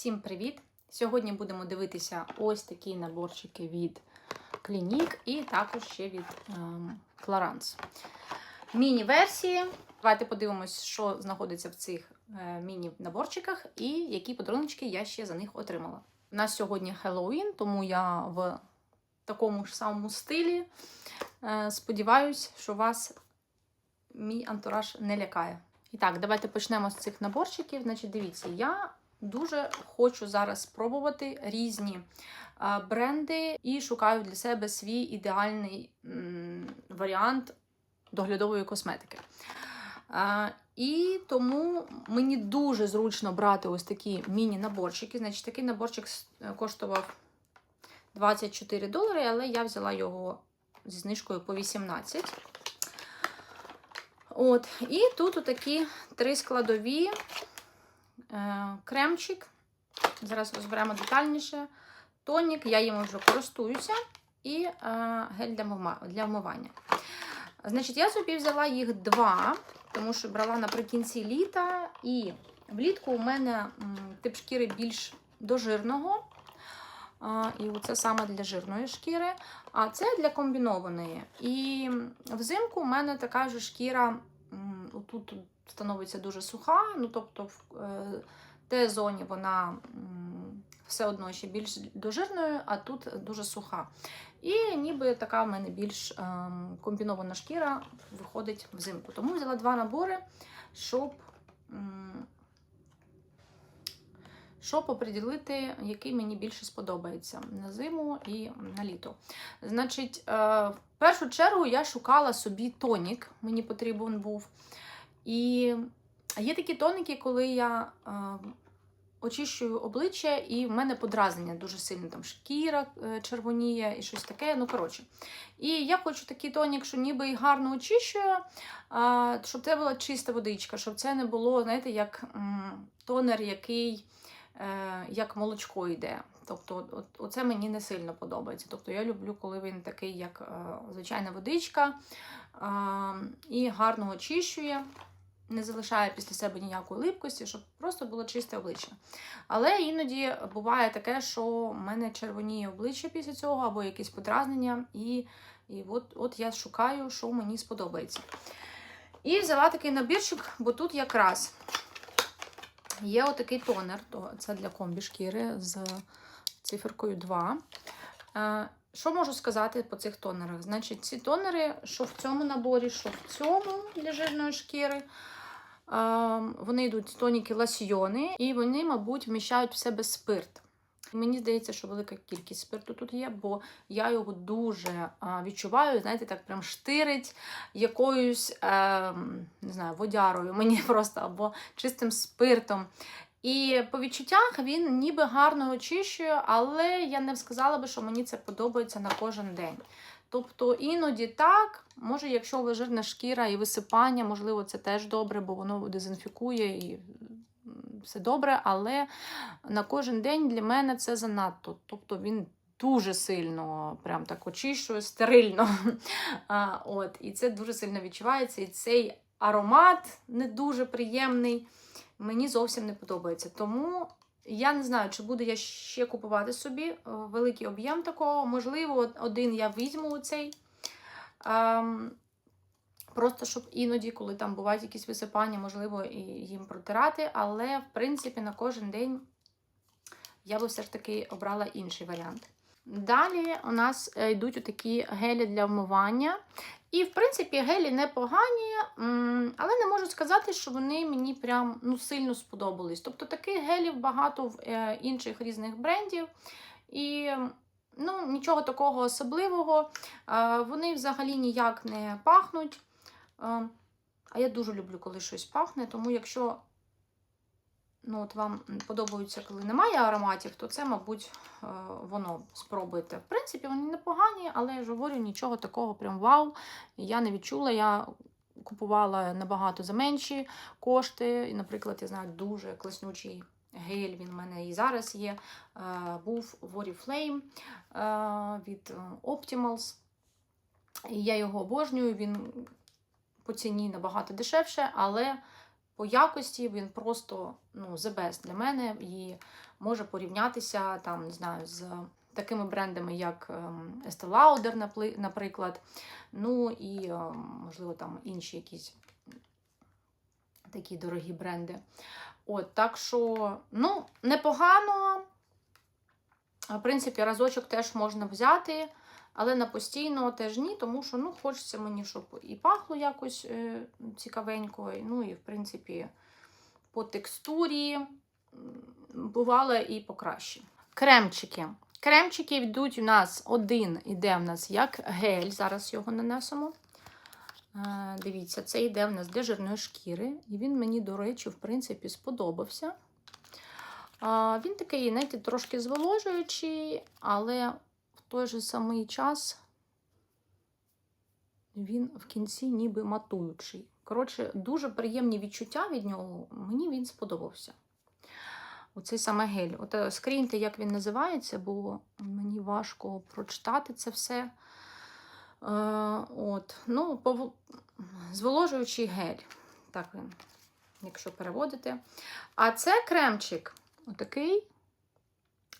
Всім привіт! Сьогодні будемо дивитися ось такі наборчики від Clinique і також ще від ем, Clarins. Міні-версії. Давайте подивимось, що знаходиться в цих е, міні-наборчиках і які подарунки я ще за них отримала. У нас сьогодні Хеллоуін, тому я в такому ж самому стилі. Е, сподіваюсь, що вас мій антураж не лякає. І так, давайте почнемо з цих наборчиків. Значить, дивіться, я дуже хочу зараз спробувати різні бренди і шукаю для себе свій ідеальний варіант доглядової косметики. І тому мені дуже зручно брати ось такі міні-наборчики. Значить, такий наборчик коштував 24 долари, але я взяла його зі знижкою по 18. От, і тут отакі три складові е, кремчик. Зараз розберемо детальніше. Тонік, я їм вже користуюся, і е, гель для, вмивання. Значить, я собі взяла їх два, тому що брала наприкінці літа, і влітку у мене тип шкіри більш до жирного. А, І це саме для жирної шкіри, а це для комбінованої. І взимку у мене така ж шкіра, тут становиться дуже суха, ну тобто в е, Т-зоні вона все одно ще більш дожирною, а тут дуже суха. І ніби така в мене більш ем, комбінована шкіра виходить взимку. Тому взяла два набори, щоб. щоб оприділити, який мені більше сподобається на зиму і на літо. Значить, е, в першу чергу я шукала собі тонік, мені потрібен був. І є такі тоники, коли я очищую обличчя, і в мене подразнення дуже сильно там шкіра е, червоніє і щось таке. Ну, коротше. І я хочу такий тонік, що ніби і гарно очищує, щоб це була чиста водичка, щоб це не було, знаєте, як тонер, який е, як молочко йде. Тобто, оце мені не сильно подобається. Тобто я люблю, коли він такий, як е, звичайна водичка, і гарно очищує, не залишає після себе ніякої липкості, щоб просто було чисте обличчя. Але іноді буває таке, що в мене червоніє обличчя після цього, або якісь подразнення, і, і от, от я шукаю, що мені сподобається. І взяла такий набірчик, бо тут якраз Є отакий тонер, то це для комбі шкіри з циферкою 2. Е, Що можу сказати по цих тонерах? Значить, ці тонери, що в цьому наборі, що в цьому для жирної шкіри, вони йдуть тоніки ласьйони, і вони, мабуть, вміщають в себе спирт. Мені здається, що велика кількість спирту тут є, бо я його дуже відчуваю, знаєте, так прям штирить якоюсь, е, не знаю, водярою, мені просто або чистим спиртом. І по відчуттях він ніби гарно очищує, але я не сказала би, що мені це подобається на кожен день. Тобто іноді так, може, якщо вас жирна шкіра і висипання, можливо, це теж добре, бо воно дезінфікує і все добре, але на кожен день для мене це занадто. Тобто він дуже сильно прям так очищує, стерильно. От, і це дуже сильно відчувається. І цей аромат не дуже приємний. Мені зовсім не подобається. Тому я не знаю, чи буду я ще купувати собі е, великий об'єм такого. Можливо, один я візьму цей. Ем, Просто щоб іноді, коли там бувають якісь висипання, можливо, і їм протирати. Але, в принципі, на кожен день я би все ж таки обрала інший варіант. Далі у нас е, йдуть такі гелі для вмивання. І, в принципі, гелі непогані, але не можу сказати, що вони мені прям ну, сильно сподобались. Тобто таких гелів багато в е, інших різних брендів. І ну, нічого такого особливого. Е, Вони взагалі ніяк не пахнуть. Е, А я дуже люблю, коли щось пахне, тому якщо ну, от вам подобається, коли немає ароматів, то це, мабуть, е, воно спробуйте. В принципі, вони непогані, але я ж говорю, нічого такого прям вау. Я не відчула. Я купувала набагато за менші кошти. І, наприклад, я знаю дуже класнючий гель, він в мене і зараз є. е, Був Oriflame е, від Optimals. І я його обожнюю. Він по ціні набагато дешевше, але по якості він просто ну, the best для мене і може порівнятися там, не знаю, з такими брендами, як ем, Estee Lauder, наприклад. Ну і, ем, можливо, там інші якісь такі дорогі бренди. От, так що, ну, непогано. В принципі, разочок теж можна взяти, але на постійно теж ні, тому що ну, хочеться мені, щоб і пахло якось е, цікавенько, ну і, в принципі, по текстурі бувало і покраще. Кремчики. Кремчики йдуть у нас один іде в нас як гель, зараз його нанесемо. Е, Дивіться, це йде в нас для жирної шкіри, і він мені, до речі, в принципі, сподобався. Він такий, знаєте, трошки зволожуючий, але той же самий час він в кінці ніби матуючий. Коротше, дуже приємні відчуття від нього. Мені він сподобався. Оцей саме гель. От е, скріньте, як він називається, бо мені важко прочитати це все. Е, от. Ну, пов... Зволожуючий гель. Так він, якщо переводити. А це кремчик. Отакий.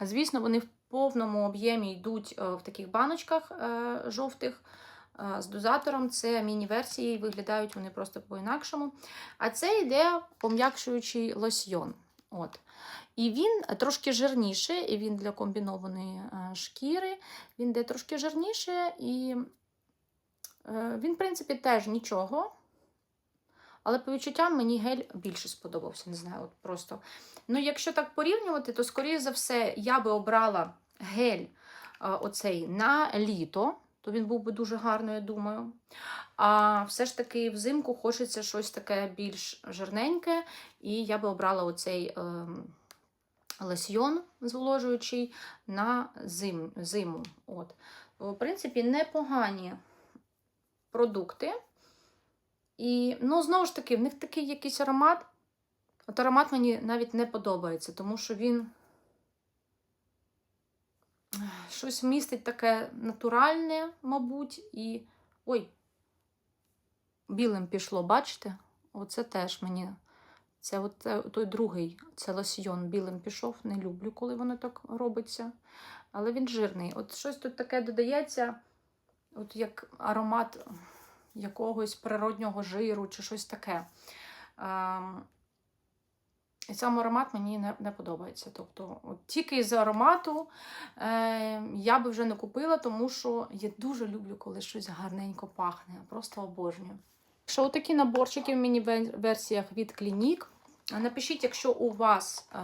Звісно, вони повному об'ємі йдуть е, в таких баночках е, жовтих е, з дозатором. Це міні-версії, виглядають вони просто по-інакшому. А це йде пом'якшуючий лосьйон. От. І він трошки жирніше, і він для комбінованої шкіри. Він йде трошки жирніше, і він, в принципі, теж нічого. Але по відчуттям мені гель більше сподобався. Не знаю, от просто. Ну, якщо так порівнювати, то, скоріше за все, я би обрала гель е, оцей на літо, то він був би дуже гарно, я думаю. А все ж таки взимку хочеться щось таке більш жирненьке, і я би обрала оцей е, лосьйон зволожуючий на зим, зиму. От. В принципі, непогані продукти. І, ну, знову ж таки, в них такий якийсь аромат. От аромат мені навіть не подобається, тому що він щось містить таке натуральне, мабуть, і. Ой, білим пішло, бачите? Оце теж мені. Це от е, той другий, це лосьйон білим пішов. Не люблю, коли воно так робиться. Але він жирний. От щось тут таке додається, от як аромат якогось природнього жиру чи щось таке. Ем, І сам аромат мені не, не подобається. Тобто, от тільки з аромату е, я би вже не купила, тому що я дуже люблю, коли щось гарненько пахне. Просто обожнюю. Що такі наборчики в міні-версіях від Clinique. Напишіть, якщо у вас е,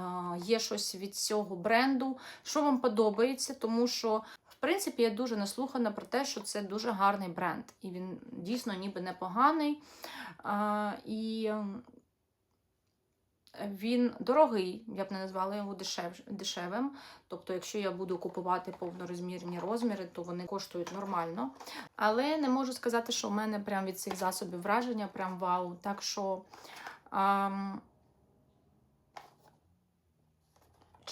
є щось від цього бренду, що вам подобається, тому що, принципі, я дуже наслухана про те, що це дуже гарний бренд. І він дійсно ніби непоганий. Е, і він дорогий, я б не назвала його дешев, дешевим. Тобто, якщо я буду купувати повнорозмірні розміри, то вони коштують нормально. Але не можу сказати, що в мене прям від цих засобів враження прям вау. Так що. Ем,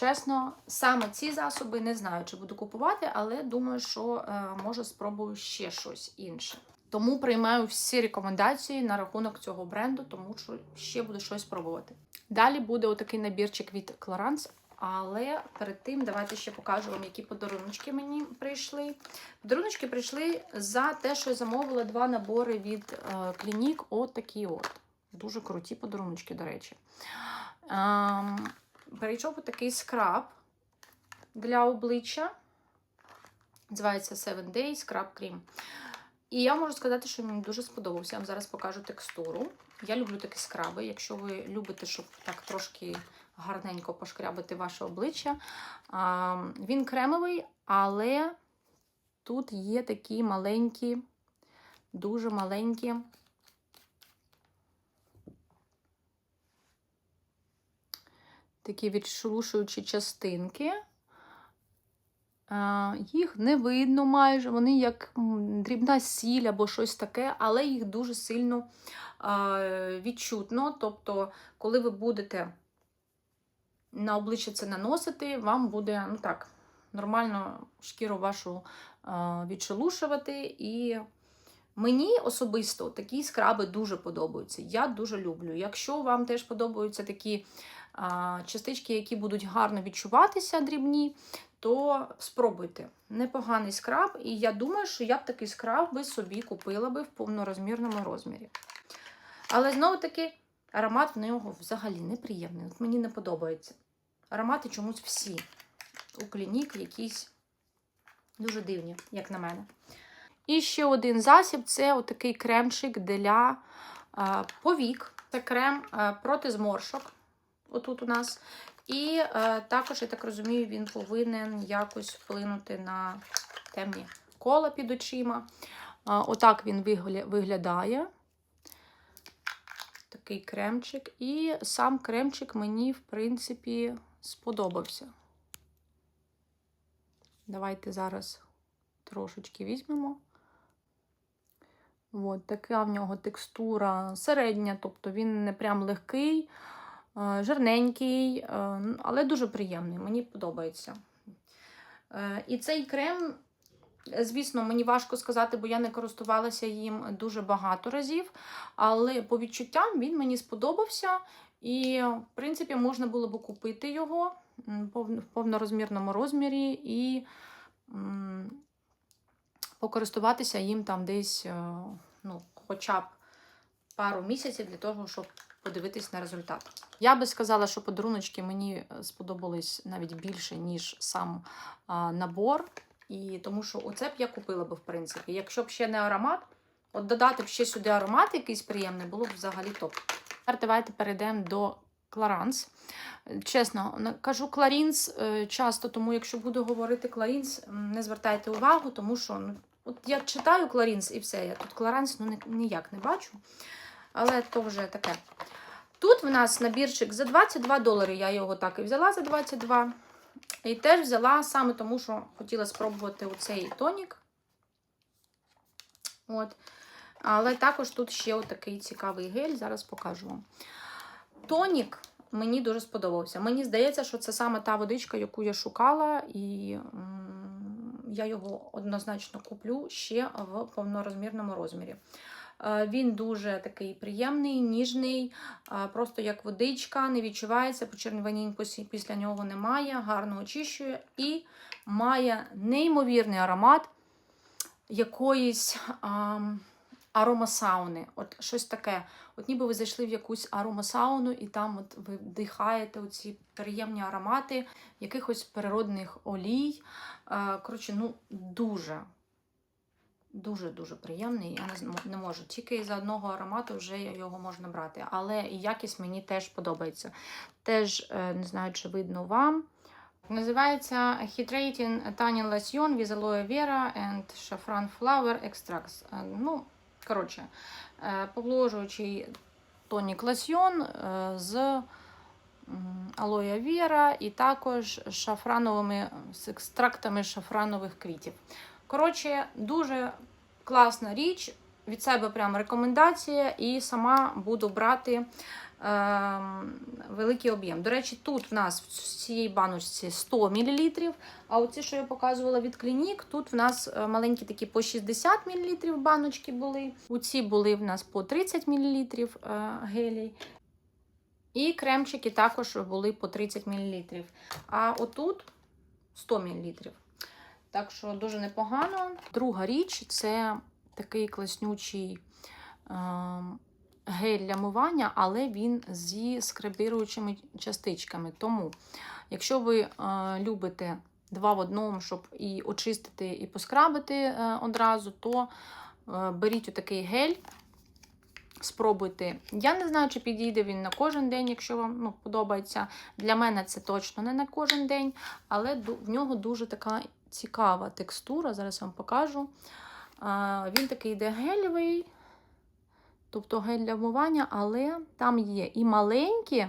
Чесно, саме ці засоби не знаю, чи буду купувати, але думаю, що е, може спробую ще щось інше. Тому приймаю всі рекомендації на рахунок цього бренду, тому що ще буду щось пробувати. Далі буде отакий набірчик від Clarins, але перед тим давайте ще покажу вам, які подаруночки мені прийшли. Подаруночки прийшли за те, що я замовила два набори від Clinique. От такі от. Дуже круті подаруночки, до речі. Перейшов такий скраб для обличчя. Називається Seven Day Scrub Cream. І я можу сказати, що мені дуже сподобався. Я вам зараз покажу текстуру. Я люблю такі скраби. Якщо ви любите, щоб так трошки гарненько пошкрябати ваше обличчя. Він кремовий, але тут є такі маленькі, дуже маленькі. Такі відшелушуючі частинки. Їх не видно майже, вони як дрібна сіль або щось таке, але їх дуже сильно відчутно. Тобто, коли ви будете на обличчя це наносити, вам буде ну так, нормально шкіру вашу відшелушувати, і Мені особисто такі скраби дуже подобаються. Я дуже люблю. Якщо вам теж подобаються такі частички, які будуть гарно відчуватися дрібні, то спробуйте. Непоганий скраб, і я думаю, що я б такий скраб би собі купила би в повнорозмірному розмірі. Але знову-таки аромат в нього взагалі неприємний. От мені не подобається. Аромати чомусь всі. У клінік якісь дуже дивні, як на мене. І ще один засіб це отакий кремчик для повік. Це крем проти зморшок. Отут у нас. І а, також, я так розумію, він повинен якось вплинути на темні кола під очима. А, отак він вигля- виглядає. Такий кремчик. І сам кремчик мені, в принципі, сподобався. Давайте зараз трошечки візьмемо. От, така в нього текстура середня, тобто він не прям легкий, е, жирненький, е, але дуже приємний. Мені подобається. Е, І цей крем, е, звісно, мені важко сказати, бо я не користувалася їм дуже багато разів. Але по відчуттям він мені сподобався. І, в принципі, можна було б купити його в повнорозмірному розмірі і покористуватися їм там десь, е, ну, хоча б пару місяців для того, щоб подивитись на результат. Я би сказала, що подаруночки мені е, сподобались навіть більше, ніж сам а, набор. І тому що оце б я купила би, в принципі. Якщо б ще не аромат, от додати б ще сюди аромат якийсь приємний, було б взагалі топ. Тепер давайте перейдемо до Кларанс. Чесно, кажу Кларінс е, часто, тому якщо буду говорити Кларінс, не звертайте увагу, тому що ну, от я читаю Кларінс і все, я тут Кларанс ну, ніяк не бачу. Але то вже таке. Тут в нас набірчик за 22 долари. Я його так і взяла за 22. І теж взяла саме тому, що хотіла спробувати оцей тонік. От. Але також тут ще отакий цікавий гель, зараз покажу вам. Тонік мені дуже сподобався. Мені здається, що це саме та водичка, яку я шукала, і я його однозначно куплю ще в повнорозмірному розмірі. Він дуже такий приємний, ніжний, просто як водичка, не відчувається, почервонінь після- нього немає, гарно очищує і має неймовірний аромат якоїсь ам, аромасауни. От щось таке. От ніби ви зайшли в якусь аромасауну, і там от ви вдихаєте оці приємні аромати якихось природних олій. Коротше, ну дуже. Дуже-дуже приємний. Я не, можу. Тільки за одного аромату вже його можна брати. Але і якість мені теж подобається. Теж е, не знаю, чи видно вам. Називається Hydrating Tannin Lotion with Aloe Vera and Saffron Flower Extracts. Е, Ну, коротше, е, повложуючий тонік лосьйон з м, алоє віра і також шафрановими з екстрактами шафранових квітів. Коротше, дуже класна річ. Від себе прям рекомендація, і сама буду брати ем, великий об'єм. До речі, тут в нас в цій баночці 100 мл, а оці, що я показувала від клінік, тут в нас е, маленькі такі по 60 мл баночки були. У ці були в нас по 30 мл гелій. І кремчики також були по 30 мл. А отут 100 мл. Так що дуже непогано. Друга річ це такий класнючий ем, гель для мивання, але він зі скрабіруючими частичками. Тому, якщо ви е, любите два в одному, щоб і очистити, і поскрабити е, одразу, то е, беріть отакий гель. Спробуйте. Я не знаю, чи підійде він на кожен день, якщо вам ну, подобається. Для мене це точно не на кожен день, але в нього дуже така цікава текстура. Зараз вам покажу. Він такий йде гелевий, тобто гель для вмивання, але там є і маленькі,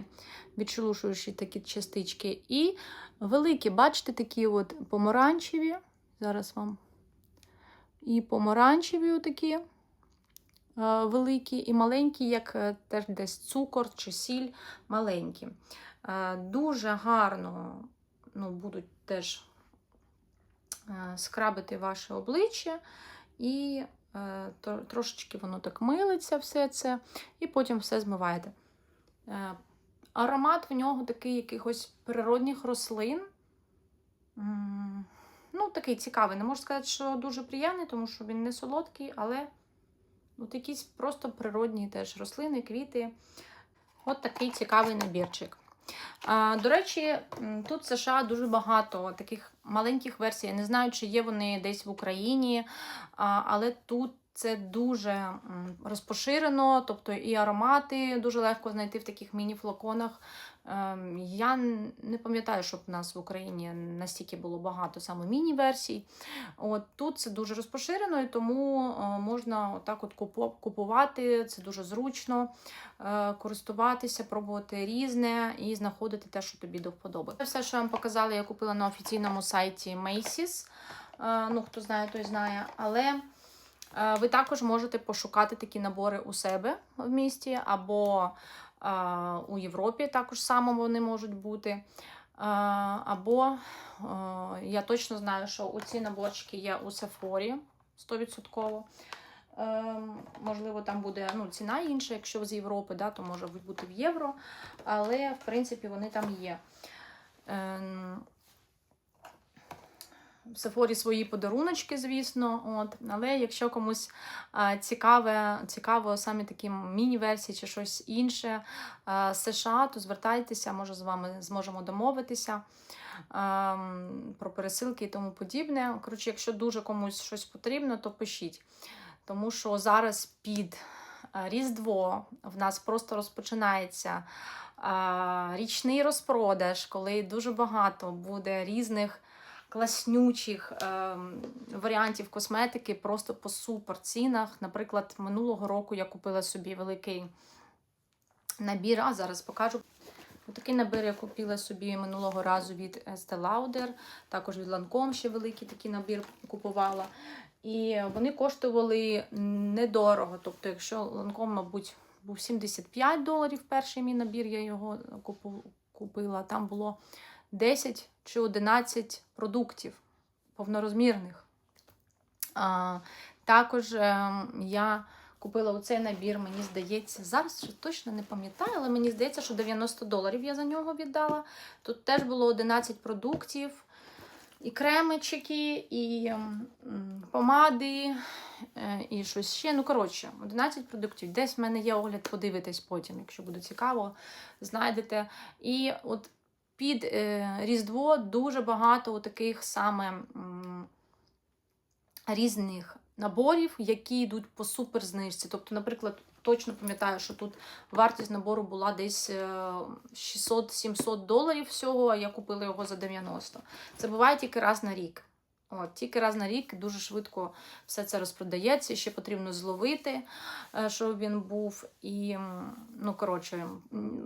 відшелушуючі такі частички, і великі, бачите, такі от помаранчеві. Зараз вам. І помаранчеві отакі е, великі, і маленькі, як е, теж десь цукор чи сіль маленькі. Е, Дуже гарно ну, будуть теж скрабити ваше обличчя і Е, Трошечки воно так милиться все це, і потім все змиваєте. Е, Аромат в нього такий якихось природних рослин. Ну, такий цікавий. Не можу сказати, що дуже приємний, тому що він не солодкий, але от якісь просто природні теж рослини, квіти. От такий цікавий набірчик. До речі, тут в США дуже багато таких маленьких версій. Я не знаю, чи є вони десь в Україні, але тут це дуже розпоширено, тобто і аромати дуже легко знайти в таких міні-флаконах. Ем, Я не пам'ятаю, щоб в нас в Україні настільки було багато саме міні-версій. От тут це дуже розпоширено, і тому е, можна отак от купувати. Це дуже зручно е, користуватися, пробувати різне і знаходити те, що тобі до вподоби. Це все, що я вам показала, я купила на офіційному сайті Macy's. Е, Ну, хто знає, той знає. Але ви також можете пошукати такі набори у себе в місті або е, у Європі також само вони можуть бути. Е, Або е, я точно знаю, що у ці наборчики є у Сефорі 100%. Ем, можливо, там буде ну, ціна інша, якщо з Європи, да, то може бути в євро. Але, в принципі, вони там є. В Сефорі свої подаруночки, звісно. От. Але якщо комусь цікаве, цікаво саме такі міні-версії чи щось інше з США, то звертайтеся, може з вами зможемо домовитися ем, про пересилки і тому подібне. Коротше, якщо дуже комусь щось потрібно, то пишіть. Тому що зараз під е, Різдво в нас просто розпочинається е, річний розпродаж, коли дуже багато буде різних класнючих е, варіантів косметики просто по супер цінах. Наприклад, минулого року я купила собі великий набір, а зараз покажу. Такий набір я купила собі минулого разу від Estee Lauder, також від Lancome ще великий такий набір купувала. І вони коштували недорого. Тобто, якщо Lancome, мабуть, був 75 доларів перший мій набір, я його купила. Там було 10 чи 11 продуктів повнорозмірних. А, також ем, я купила оцей набір, мені здається, зараз точно не пам'ятаю, але мені здається, що 90 доларів я за нього віддала. Тут теж було 11 продуктів, і кремички, і м, м, помади, е, і щось ще. Ну, коротше, 11 продуктів. Десь в мене є огляд, подивитесь потім, якщо буде цікаво, знайдете. І от під е, Різдво дуже багато таких саме м, різних наборів, які йдуть по суперзнижці. Тобто, наприклад, точно пам'ятаю, що тут вартість набору була десь е, 600-700 доларів всього, а я купила його за 90. Це буває тільки раз на рік. От, тільки раз на рік дуже швидко все це розпродається, ще потрібно зловити, е, щоб він був. І, ну, коротше,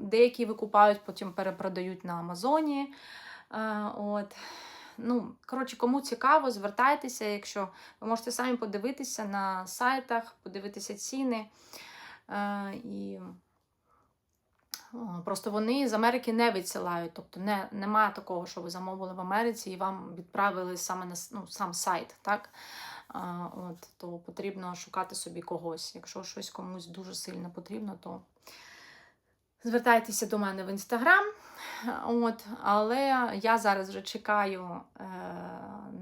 деякі викупають, потім перепродають на Амазоні. Е, От. Ну, коротше, кому цікаво, звертайтеся, якщо ви можете самі подивитися на сайтах, подивитися ціни. Е, і просто вони з Америки не відсилають. Тобто не, немає такого, що ви замовили в Америці і вам відправили саме на ну, сам сайт. Так? А, от, то потрібно шукати собі когось. Якщо щось комусь дуже сильно потрібно, то звертайтеся до мене в інстаграм. От, але я зараз вже чекаю е,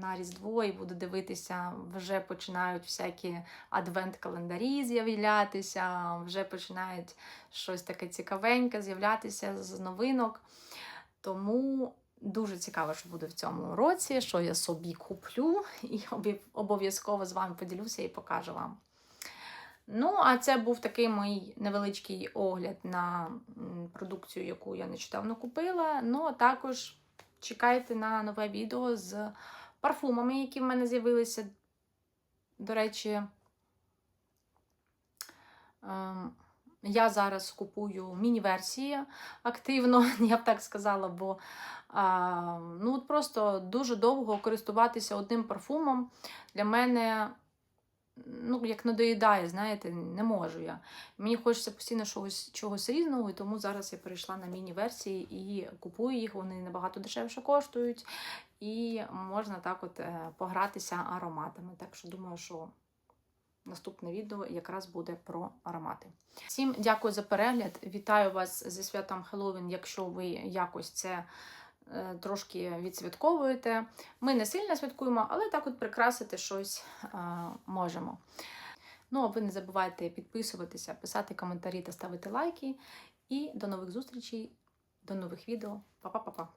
на Різдво і буду дивитися, вже починають всякі адвент-календарі з'являтися, вже починають щось таке цікавеньке з'являтися з новинок. Тому дуже цікаво, що буде в цьому році, що я собі куплю, і обов'язково з вами поділюся і покажу вам. Ну, а це був такий мій невеличкий огляд на продукцію, яку я нещодавно купила. Ну, а також чекайте на нове відео з парфумами, які в мене з'явилися. До речі, ем, я зараз купую міні-версії активно, я б так сказала, бо ну, от просто дуже довго користуватися одним парфумом для мене ну, як надоїдає, знаєте, не можу я. Мені хочеться постійно чогось, чогось різного, і тому зараз я перейшла на міні-версії і купую їх, вони набагато дешевше коштують, і можна так от е, погратися ароматами. Так що думаю, що наступне відео якраз буде про аромати. Всім дякую за перегляд. Вітаю вас зі святом Хеллоуін, якщо ви якось це трошки відсвятковуєте. Ми не сильно святкуємо, але так от прикрасити щось е, можемо. Ну, а ви не забувайте підписуватися, писати коментарі та ставити лайки. І до нових зустрічей, до нових відео. Па-па-па-па!